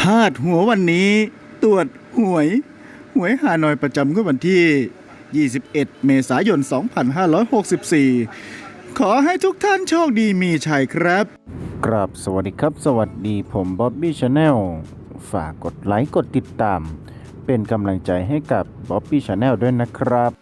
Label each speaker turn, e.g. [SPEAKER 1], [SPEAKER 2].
[SPEAKER 1] พาดหัววันนี้ตรวจหวย หวยฮานอยประจำงวดวันที่ 21 เมษายน 2564 ขอให้ทุกท่านโชคดีมีชัยครับ
[SPEAKER 2] กราบสวัสดีครับ สวัสดีผมบ๊อบบี้ชาแนลฝากกดไลค์กดติดตาม เป็นกำลังใจให้กับบ๊อบบี้ชาแนลด้วยนะครับ